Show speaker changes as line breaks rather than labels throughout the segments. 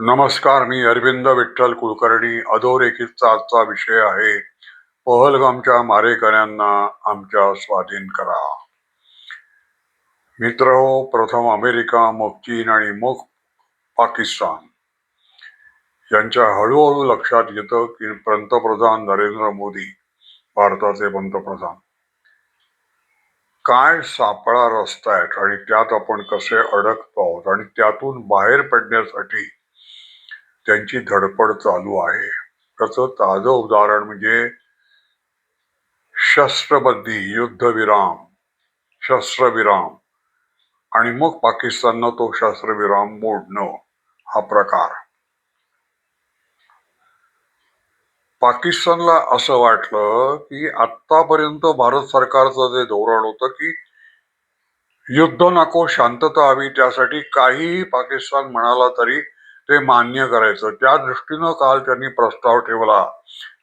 नमस्कार मी अरविंद विठ्ठल कुलकर्णी अधोरेखितचा आजचा विषय आहे. पहलगामच्या मारेकऱ्यांना आमच्या स्वाधीन करा. मित्र हो, प्रथम अमेरिका मग चीन आणि मग पाकिस्तान. यांच्या हळूहळू लक्षात येतं की पंतप्रधान नरेंद्र मोदी भारताचे पंतप्रधान. काय सापळा रस्ता आहेत आणि त्यात आपण कसे अडकतो आहोत आणि त्यातून बाहेर पडण्यासाठी त्यांची धडपड चालू आहे. त्याचं ताजं उदाहरण म्हणजे शस्त्रबंदी युद्धविराम शस्त्रविराम. आणि मग पाकिस्ताननं तो शस्त्रविराम मोडणं हा प्रकार. पाकिस्तानला असं वाटलं की आतापर्यंत भारत सरकारचं जे धोरण होतं की युद्ध नको शांतता हवी त्यासाठी काहीही पाकिस्तान म्हणाला तरी ते मान्य करायचं. त्या दृष्टीनं काल त्यांनी प्रस्ताव ठेवला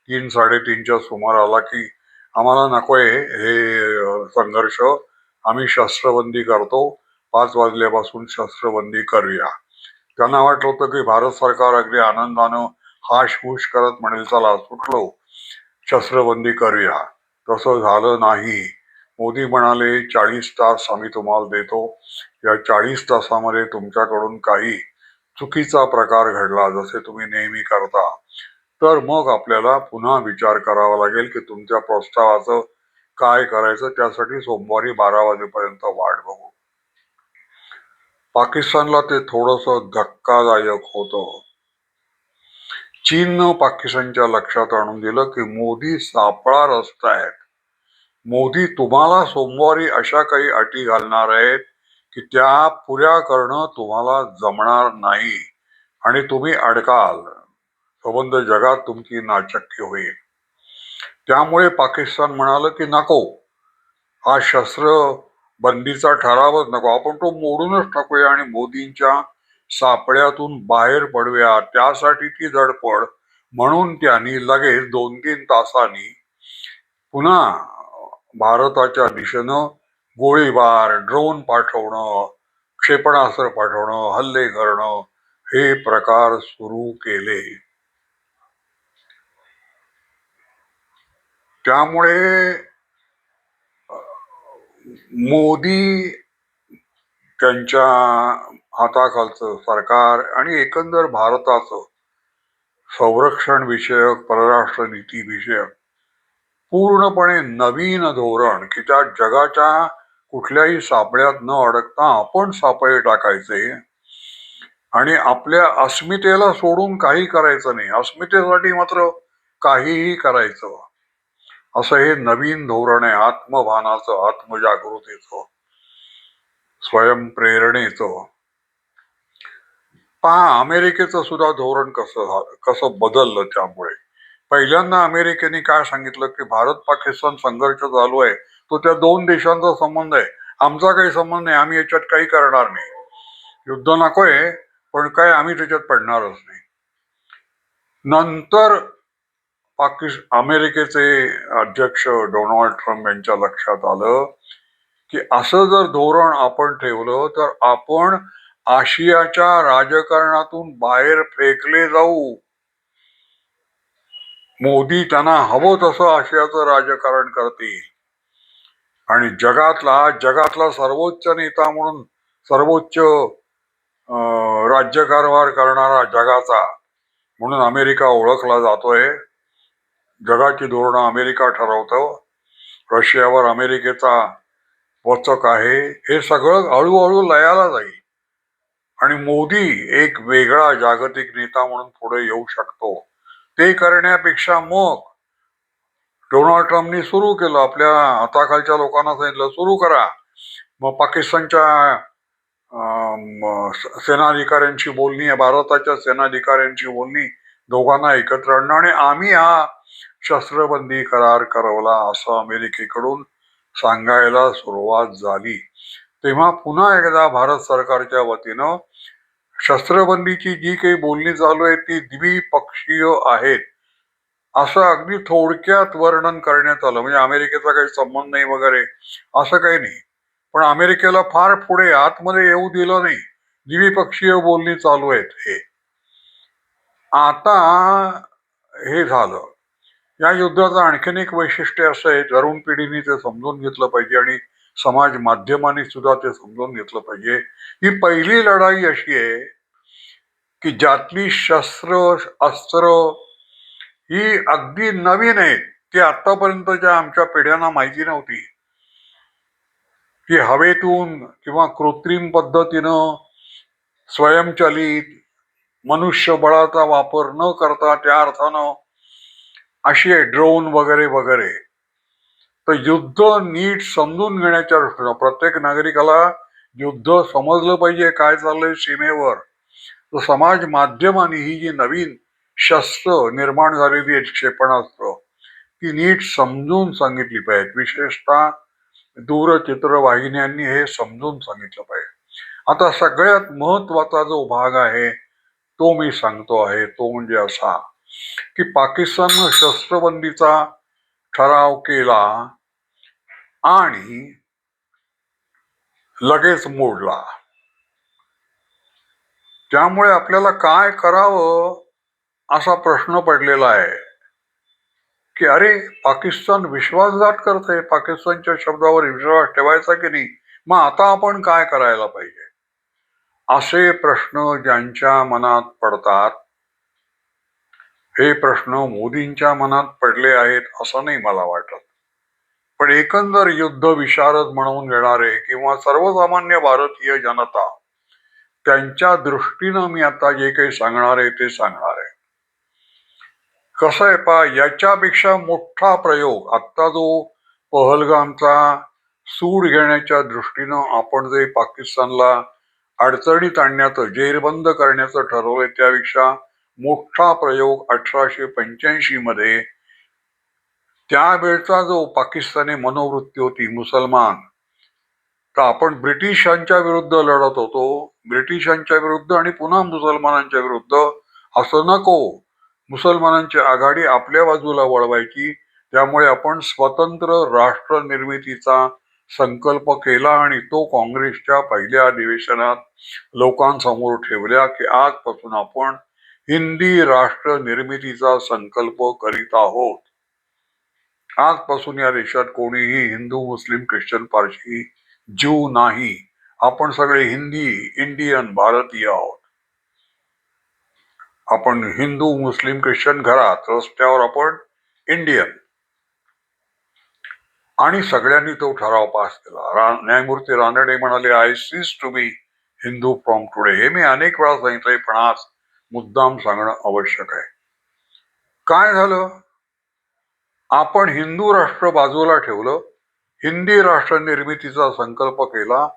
तीन साडेतीनच्या सुमाराला की आम्हाला नकोय हे संघर्ष. आम्ही शस्त्रबंदी करतो. पाच वाजल्यापासून शस्त्रबंदी करूया. त्यांना वाटलं होतं की भारत सरकार अगदी आनंदानं हाशहूश करत म्हणेल चला सुटलो. शस्त्रबंदी करूया. तसं झालं नाही. मोदी म्हणाले चाळीस तास आम्ही तुम्हाला देतो. या चाळीस तासामध्ये तुमच्याकडून काही चुकीचा प्रकार घडला जसे तुम्ही नेहमी करता तर मग आपल्याला पुन्हा विचार करावा लागेल की तुमच्या प्रस्तावाचं काय करायचं त्यासाठी सोमवारी बारा वाजेपर्यंत वाट बघू. पाकिस्तानला ते थोडस धक्कादायक होतं. चीननं पाकिस्तानच्या लक्षात आणून दिलं की मोदी सापळा रस्ता आहेत मोदी तुम्हाला सोमवारी अशा काही अटी घालणार आहेत की त्या पुऱ्या करणं तुम्हाला जमणार नाही आणि तुम्ही अडकाल. संबंध जगात तुमची नाचक्य होईल. त्यामुळे पाकिस्तान म्हणालं की नको. हा शस्त्र बंदीचा ठरावच नको. आपण तो मोडूनच टाकूया आणि मोदींच्या सापळ्यातून बाहेर पडूया. त्यासाठी ती धडपड म्हणून त्यांनी लगेच दोन तीन तासांनी पुन्हा भारताच्या दिशेनं गोळीबार ड्रोन पाठवणं क्षेपणास्त्र पाठवणं हल्ले करणं हे प्रकार सुरू केले. त्यामुळे मोदी त्यांच्या हाताखालचं सरकार आणि एकंदर भारताचं संरक्षण विषयक परराष्ट्र नीती विषयक पूर्णपणे नवीन धोरण की त्या जगाच्या कुठल्याही सापळ्यात न अडकता आपण सापळे टाकायचे. आणि आपल्या अस्मितेला सोडून काही करायचं नाही. अस्मितेसाठी मात्र काहीही करायचं. असं हे नवीन धोरण आहे. आत्मभानाचं आत्मजागृतीचं स्वयंप्रेरणेचं. पहा अमेरिकेचं सुद्धा धोरण कसं झालं कसं बदललं त्यामुळे. पहिल्यांदा अमेरिकेने काय सांगितलं की भारत पाकिस्तान संघर्ष चालू आहे. तो त्या दोन देशांचा संबंध आहे. आमचा काही संबंध नाही. आम्ही याच्यात काही करणार नाही. युद्ध नकोय पण काय आम्ही त्याच्यात पडणारच नाही. नंतर पाकिस्तान अमेरिकेचे अध्यक्ष डोनाल्ड ट्रम्प यांच्या लक्षात आलं की असं जर धोरण आपण ठेवलं तर आपण आशियाच्या राजकारणातून बाहेर फेकले जाऊ. मोदी त्यांना हवं तसं आशियाचं राजकारण करतील. आणि जगातला जगातला सर्वोच्च नेता म्हणून सर्वोच्च अं, राज्यकारभार करणारा जगाचा म्हणून अमेरिका ओळखला जातोय. जगाची धोरणं अमेरिका ठरवतो. रशियावर अमेरिकेचा वचक आहे. हे सगळं हळूहळू लयाला जाईल. आणि मोदी एक वेगळा जागतिक नेता म्हणून पुढे येऊ शकतो. ते करण्यापेक्षा मग डोनाल्ड ट्रम्पनी सुरू केलं. आपल्या हाताखालच्या लोकांना सांगितलं सुरू करा. मग पाकिस्तानच्या सेनाधिकाऱ्यांची बोलणी आहे भारताच्या सेनाधिकाऱ्यांची बोलणी दोघांना एकत्र आणणं आणि आम्ही हा शस्त्रबंदी करार करवला असं अमेरिकेकडून सांगायला सुरुवात झाली. तेव्हा पुन्हा एकदा भारत सरकारच्या वतीनं शस्त्रबंदीची जी काही बोलणी चालू आहे ती द्विपक्षीय आहेत. असं अगदी थोडक्यात वर्णन करण्यात आलं. म्हणजे अमेरिकेचा काही संबंध नाही वगैरे असं काही नाही. पण अमेरिकेला फार पुढे आतमध्ये येऊ दिलं नाही. द्विपक्षीय बोलणी चालू आहेत हे. आता हे झालं. या युद्धाचं आणखीन एक वैशिष्ट्य असं आहे तरुण पिढीने ते समजून घेतलं पाहिजे आणि समाज माध्यमांनी सुद्धा ते समजून घेतलं पाहिजे. ही पहिली लढाई अशी आहे की ज्यातली शस्त्र अस्त्र ही अगदी नवीन आहेत ती आतापर्यंतच्या आमच्या पिढ्यांना माहिती नव्हती. की हवेतून किंवा कृत्रिम पद्धतीनं स्वयंचलित मनुष्यबळाचा वापर न करता त्या अर्थानं अशी आहे ड्रोन वगैरे वगैरे. तर युद्ध नीट समजून घेण्याच्या दृष्टीनं प्रत्येक नागरिकाला युद्ध समजलं पाहिजे काय चाललंय सीमेवर. तर समाज माध्यमाने ही जी नवीन शस्त्र निर्माण झालेली एक क्षेपणास्त्र ती नीट समजून सांगितली पाहिजेत. विशेषतः दूरचित्रवाहिन्यांनी हे समजून सांगितलं पाहिजे. आता सगळ्यात महत्त्वाचा जो भाग आहे तो मी सांगतो आहे तो म्हणजे असा की पाकिस्ताननं शस्त्रबंदीचा ठराव केला आणि लगेच मोडला. त्यामुळे आपल्याला काय करावं? असा प्रश्न पडलेला आहे की अरे पाकिस्तान विश्वासघात करते पाकिस्तानच्या शब्दावर विश्वास ठेवायचा की नाही? मग आता आपण काय करायला पाहिजे? असे प्रश्न ज्यांच्या मनात पडतात हे प्रश्न मोदींच्या मनात पडले आहेत असं नाही मला वाटत. पण एकंदर युद्ध विशारद म्हणून घेणारे किंवा सर्वसामान्य भारतीय जनता त्यांच्या दृष्टीनं मी आता जे काही सांगणार आहे ते सांगणार आहे. कसं आहे पा याच्यापेक्षा मोठा प्रयोग आत्ता जो पहलगामचा सूड घेण्याच्या दृष्टीनं आपण जे पाकिस्तानला अडचणीत आणण्याचं जेरबंद करण्याचं ठरवलंय त्यापेक्षा मोठा प्रयोग अठराशे पंच्याऐंशी मध्ये त्यावेळचा जो पाकिस्तानी मनोवृत्ती होती मुसलमान तर आपण ब्रिटिशांच्या विरुद्ध लढत होतो. ब्रिटिशांच्या विरुद्ध आणि पुन्हा मुसलमानांच्या विरुद्ध असं नको. मुसलमानांची आघाडी आपल्या बाजूला वळवायची त्यामुळे आपण स्वतंत्र राष्ट्र निर्मितीचा संकल्प केला आणि तो काँग्रेसच्या पहिल्या अधिवेशनात लोकांसमोर ठेवल्या की आजपासून आपण हिंदी राष्ट्र निर्मितीचा संकल्प करीत आहोत. आजपासून या देशात कोणीही हिंदू मुस्लिम ख्रिश्चन पारशी जीव नाही. आपण सगळे हिंदी इंडियन भारतीय आहोत. आपण हिंदू मुस्लिम ख्रिश्चन घरात रस्त्यावर आपण इंडियन आणि सगळ्यांनी तो ठराव पास केला. रा- न्यायमूर्ती रानडे म्हणाले I cease to be Hindu from today हे मी अनेक वेळा सांगितलंय पण आज मुद्दाम सांगणं आवश्यक आहे. काय झालं? आपण हिंदू राष्ट्र बाजूला ठेवलं हिंदी राष्ट्र निर्मितीचा संकल्प केला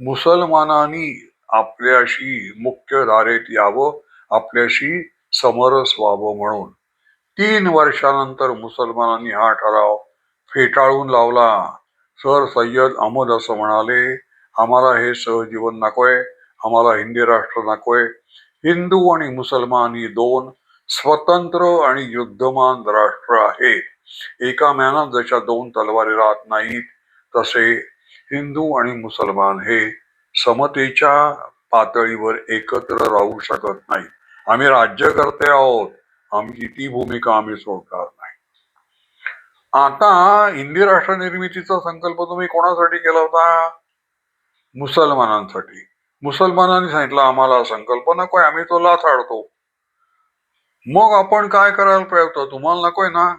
मुसलमानांनी आपल्याशी मुख्य धारेत यावं आपल्याशी समरस व्हावं म्हणून. तीन वर्षानंतर मुसलमानांनी हा ठराव फेटाळून लावला. सर सय्यद अहमद असं म्हणाले आम्हाला हे सहजीवन नकोय आम्हाला हिंदी राष्ट्र नकोय. हिंदू आणि मुसलमान ही दोन स्वतंत्र आणि युद्धमान राष्ट्र आहेत. एका म्यानात जशा दोन तलवारी राहत नाहीत तसे हिंदू आणि मुसलमान हे समतेच्या पातळीवर एकत्र राहू शकत नाहीत. आम्ही राज्यकर्ते आहोत. आमची ती भूमिका आम्ही सोडणार नाही. आता हिंदी राष्ट्र निर्मितीचा संकल्प तुम्ही कोणासाठी केला होता? मुसलमानांसाठी. मुसलमानांनी सांगितलं आम्हाला संकल्प नकोय आम्ही तो लाथाडतो मग आपण काय करायला पाहिजे तुम्हाला नकोय ना?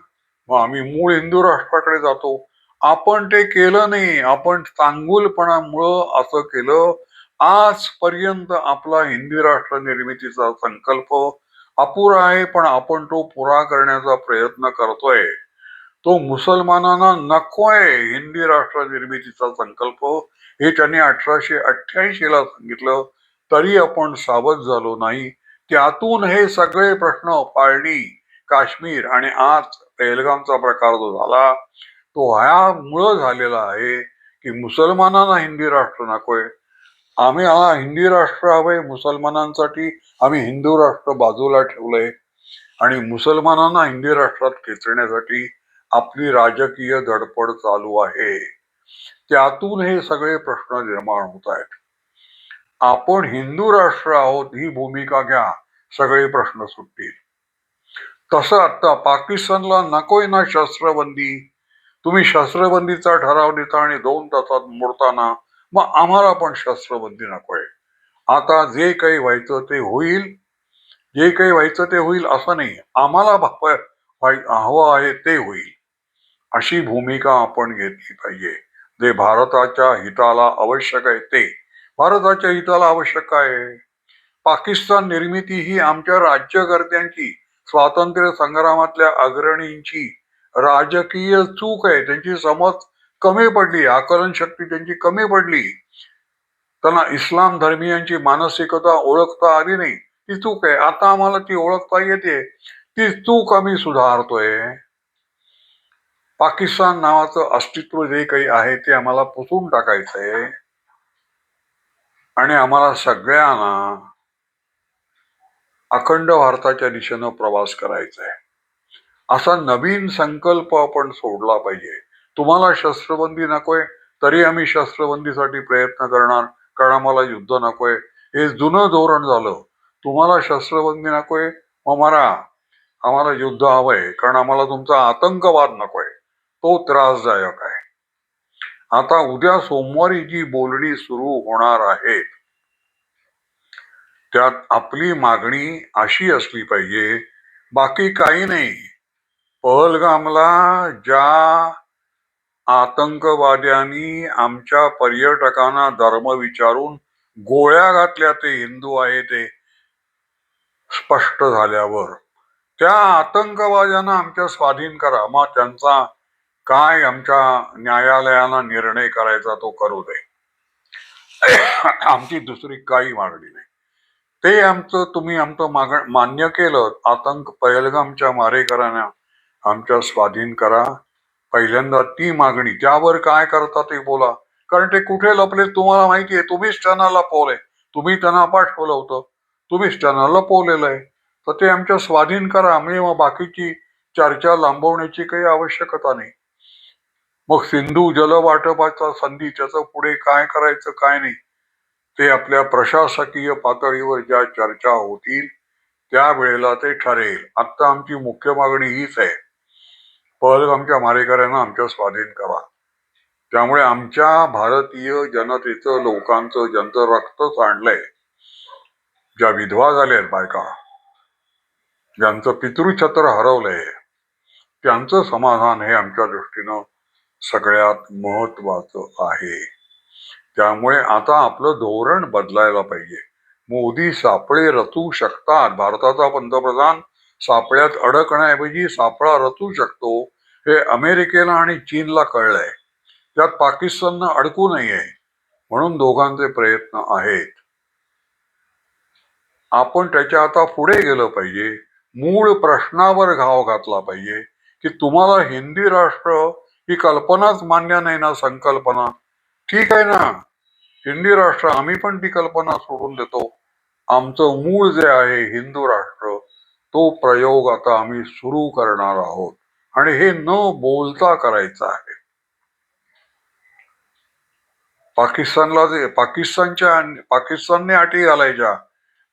मग आम्ही मूळ हिंदू राष्ट्राकडे जातो. आपण ते केलं नाही. आपण चांगुलपणामुळं असं केलं आजपर्यंत आपला हिंदी राष्ट्र निर्मितीचा संकल्प अपुरा आहे पण आपण तो पुरा करण्याचा प्रयत्न करतोय. तो मुसलमानांना नको आहे हिंदी राष्ट्र निर्मितीचा संकल्प. हे त्यांनी अठराशे अठ्ठ्याऐंशी ला सांगितलं तरी आपण सावध झालो नाही. त्यातून हे सगळे प्रश्न फाळणी काश्मीर आणि आज पहलगामचा प्रकार जो झाला तो ह्यामुळं झालेला आहे की मुसलमानांना हिंदी राष्ट्र नकोय. आम्ही हा हिंदी राष्ट्र हवंय मुसलमानांसाठी आम्ही हिंदू राष्ट्र बाजूला ठेवलंय आणि मुसलमानांना हिंदी राष्ट्रात खेचण्यासाठी आपली राजकीय धडपड चालू आहे. त्यातून हे सगळे प्रश्न निर्माण होत आहेत. आपण हिंदू राष्ट्र आहोत ही भूमिका घ्या सगळे प्रश्न सुटतील. तसं आता पाकिस्तानला नकोय ना शस्त्रबंदी. तुम्ही शस्त्रबंदीचा ठराव देता आणि दोन तासात मोडताना मग आम्हाला पण शस्त्रबंदी नकोय. आता जे काही व्हायचं ते होईल जे काही व्हायचं ते होईल असं नाही. आम्हाला हवं आहे ते होईल. अशी भूमिका आपण घेतली पाहिजे. जे भारताच्या हिताला आवश्यक आहे ते. भारताच्या हिताला आवश्यक आहे? पाकिस्तान निर्मिती ही आमच्या राज्यकर्त्यांची स्वातंत्र्य संग्रामातल्या अग्रणींची राजकीय चूक आहे. त्यांची समज कमी पडली आकलन शक्ती त्यांची कमी पडली. त्यांना इस्लाम धर्मीयांची मानसिकता ओळखता आली नाही. ती चूक आहे. आता आम्हाला ती ओळखता येते. ती चूक आम्ही सुधारतोय. पाकिस्तान नावाचं अस्तित्व जे काही आहे ते आम्हाला पुसून टाकायचंय. आणि आम्हाला सगळ्यांना अखंड भारताच्या दिशेनं प्रवास करायचा आहे असा नवीन संकल्प आपण सोडला पाहिजे. तुम्हाला शस्त्रबंदी नकोय तरी आम्ही शस्त्रबंदीसाठी प्रयत्न करणार कारण आम्हाला युद्ध नकोय. हे जुनं धोरण झालं. तुम्हाला शस्त्रबंदी नकोय? मग मारा. आम्हाला युद्ध हवंय कारण आम्हाला तुमचा आतंकवाद नकोय. तो त्रासदायक आहे. आता उद्या सोमवारी जी बोलणी सुरू होणार आहेत त्यात आपली मागणी अशी असली पाहिजे बाकी काही नाही. पहलगामला ज्या आतंकवाद्यांनी आमच्या पर्यटकांना धर्म विचारून गोळ्या घातल्या ते हिंदू आहे ते स्पष्ट झाल्यावर. त्या आतंकवाद्यांना आमच्या स्वाधीन करा. मग त्यांचा काय आमच्या न्यायालयाला निर्णय करायचा तो करू दे. आमची दुसरी काही मागणी नाही. ते आमचं तुम्ही आमचं माग मान्य केलं. आतंक पहलगामच्या मारेकरांना आमच्या स्वाधीन करा. पहिल्यांदा ती मागणी त्यावर काय करता ते बोला. कारण ते कुठे लपले तुम्हाला माहिती आहे तुम्हीच त्यांना लपवलंय. तुम्ही त्यांना पाठवलं होतं. तुम्हीच त्यांना लपवलेलं आहे. तर ते आमच्या स्वाधीन करा मी मग बाकीची चर्चा लांबवण्याची काही आवश्यकता नाही. मग सिंधू जलवाटपाचा संधी त्याचं पुढे काय करायचं काय नाही ते आपल्या प्रशासकीय पातळीवर ज्या चर्चा होतील त्यावेळेला ते ठरेल. आता आमची मुख्य मागणी हीच आहे. पहलगामच्या मारेकऱ्यांना आमच्या स्वाधीन करा. त्यामुळे आमच्या भारतीय जनतेचं लोकांचं ज्यांचं रक्त सांडलंय ज्या विधवा झाल्यात बायका ज्यांचं पितृछत्र हरवलंय त्यांचं समाधान हे आमच्या दृष्टीनं सगळ्यात महत्वाचं आहे. त्यामुळे आता आपलं धोरण बदलायला पाहिजे. मोदी सापळे रचू शकतात. भारताचा पंतप्रधान सापळ्यात अडकण्याऐवजी सापळा रचू शकतो. हे अमेरिकेला आणि चीनला कळलंय. त्यात पाकिस्ताननं अडकू नये म्हणून दोघांचे प्रयत्न आहेत. आपण त्याच्या आता पुढे गेलं पाहिजे. मूळ प्रश्नावर घाव घातला पाहिजे की तुम्हाला हिंदी राष्ट्र ही कल्पनाच मान्य नाही ना संकल्पना. ठीक आहे ना? हिंदी राष्ट्र आम्ही पण ती कल्पना सोडून देतो. आमचं मूळ जे आहे हिंदू राष्ट्र तो प्रयोग आता आम्ही सुरू करणार आहोत. आणि हे न बोलता करायचं आहे. पाकिस्तानला जे पाकिस्तानच्या पाकिस्तानने अटी घालायच्या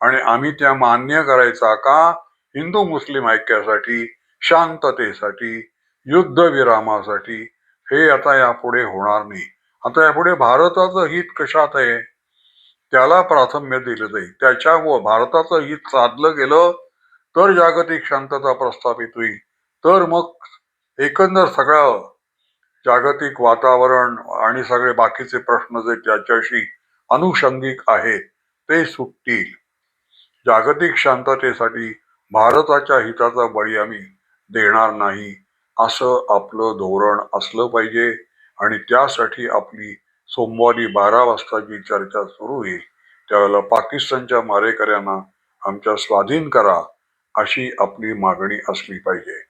आणि आम्ही त्या मान्य करायचा का? हिंदू मुस्लिम ऐक्यासाठी शांततेसाठी युद्धविरामासाठी. हे आता यापुढे होणार नाही. आता यापुढे भारताचं हित कशात आहे? त्याला प्राथम्य दिलं जाईल. त्याच्यावर भारताचं हित साधलं गेलं तर जागतिक शांतता प्रस्थापित होईल. तर मग एकंदर सगळं जागतिक वातावरण आणि सगळे बाकीचे प्रश्न जे त्याच्याशी अनुषंगिक आहेत ते सुटतील. जागतिक शांततेसाठी भारताच्या हिताचा बळी आम्ही देणार नाही असं आपलं धोरण असलं पाहिजे. आणि त्यासाठी आपली सोमवारी बारा वाजता जी चर्चा सुरू होईल त्यावेळेला पाकिस्तानच्या मारेकऱ्यांना आमच्या स्वाधीन करा अशी आपली मागणी असली पाहिजे.